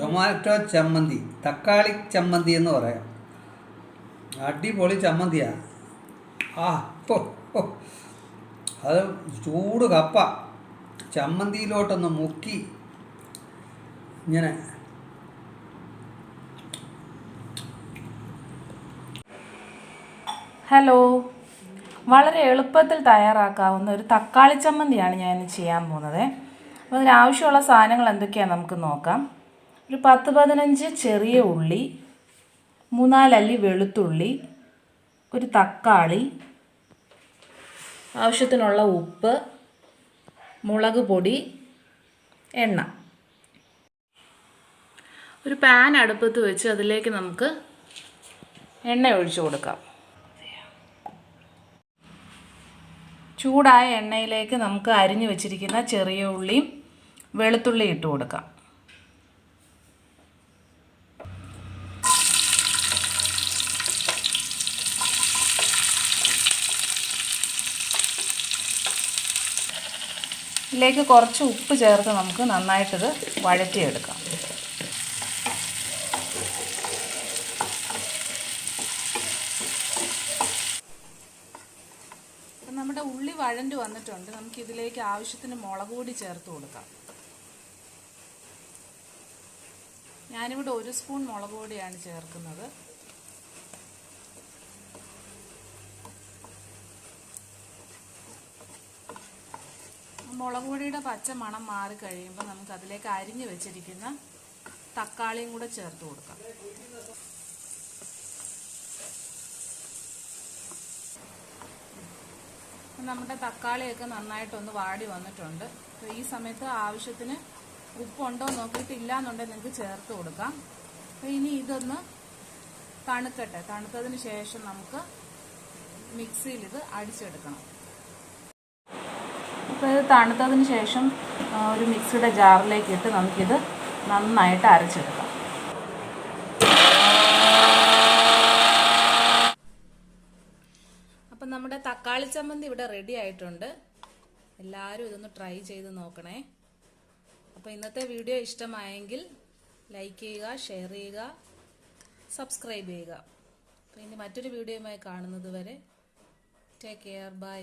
Tomato ചമ്മന്തി തക്കാളി ചമ്മന്തി എന്ന് പറയാം. അടിപൊളി ചമ്മന്തിയാ. ആ അത് ചൂട് കപ്പ. ചമ്മന്തിയിലോട്ടൊന്ന് മുക്കി ഇങ്ങനെ. ഹലോ. വളരെ എളുപ്പത്തിൽ തയ്യാറാക്കാവുന്ന ഒരു തക്കാളി ചമ്മന്തിയാണ് ഞാൻ ചെയ്യാൻ പോകുന്നത്. അപ്പോൾ അതിനാവശ്യമുള്ള സാധനങ്ങൾ എന്തൊക്കെയാണ് നമുക്ക് നോക്കാം. ഒരു പത്ത് പതിനഞ്ച് ചെറിയ ഉള്ളി മൂന്നാലല്ലി വെളുത്തുള്ളി ഒരു തക്കാളി ആവശ്യത്തിനുള്ള ഉപ്പ് മുളക് പൊടി എണ്ണ. ഒരു പാൻ അടുപ്പത്ത് വെച്ച് അതിലേക്ക് നമുക്ക് എണ്ണ ഒഴിച്ചു കൊടുക്കാം. ചൂടായ എണ്ണയിലേക്ക് നമുക്ക് അരിഞ്ഞു വെച്ചിരിക്കുന്ന ചെറിയ ഉള്ളിയും വെളുത്തുള്ളി ഇട്ട് കൊടുക്കാം. ഇതിലേക്ക് കുറച്ച് ഉപ്പ് ചേർത്ത് നമുക്ക് നന്നായിട്ടിത് വഴറ്റിയെടുക്കാം. നമ്മുടെ ഉള്ളി വഴണ്ട് വന്നിട്ടുണ്ട്. നമുക്ക് ഇതിലേക്ക് ആവശ്യത്തിന് മുളക് പൊടി ചേർത്ത് കൊടുക്കാം. ഞാനിവിടെ ഒരു സ്പൂൺ മുളക് പൊടിയാണ് ചേർക്കുന്നത്. മുളക് പൊടിയുടെ പച്ച മണം മാറി കഴിയുമ്പോൾ നമുക്ക് അതിലേക്ക് അരിഞ്ഞു വെച്ചിരിക്കുന്ന തക്കാളിയും കൂടെ ചേർത്ത് കൊടുക്കാം. നമ്മുടെ തക്കാളിയൊക്കെ നന്നായിട്ടൊന്ന് വാടി വന്നിട്ടുണ്ട്. അപ്പോൾ ഈ സമയത്ത് ആവശ്യത്തിന് ഉപ്പുണ്ടോ നോക്കിയിട്ടില്ല എന്നുണ്ടെങ്കിൽ നിങ്ങൾക്ക് ചേർത്ത് കൊടുക്കാം. അപ്പോൾ ഇനി ഇതൊന്ന് തണുക്കട്ടെ. തണുത്തതിന് ശേഷം നമുക്ക് മിക്സിയിൽ ഇത് അടിച്ചെടുക്കണം. അപ്പോൾ ഇത് തണുത്തതിന് ശേഷം ഒരു മിക്സിയുടെ ജാറിലേക്ക് ഇട്ട് നമുക്കിത് നന്നായിട്ട് അരച്ചെടുക്കാം. അപ്പം നമ്മുടെ തക്കാളി ചമ്മന്തി ഇവിടെ റെഡി ആയിട്ടുണ്ട്. എല്ലാവരും ഇതൊന്ന് ട്രൈ ചെയ്ത് നോക്കണേ. അപ്പോൾ ഇന്നത്തെ വീഡിയോ ഇഷ്ടമായെങ്കിൽ ലൈക്ക് ചെയ്യുക ഷെയർ ചെയ്യുക സബ്സ്ക്രൈബ് ചെയ്യുക. അപ്പോൾ ഇനി മറ്റൊരു വീഡിയോയുമായി കാണുന്നത് വരെ ടേക്ക് കെയർ ബൈ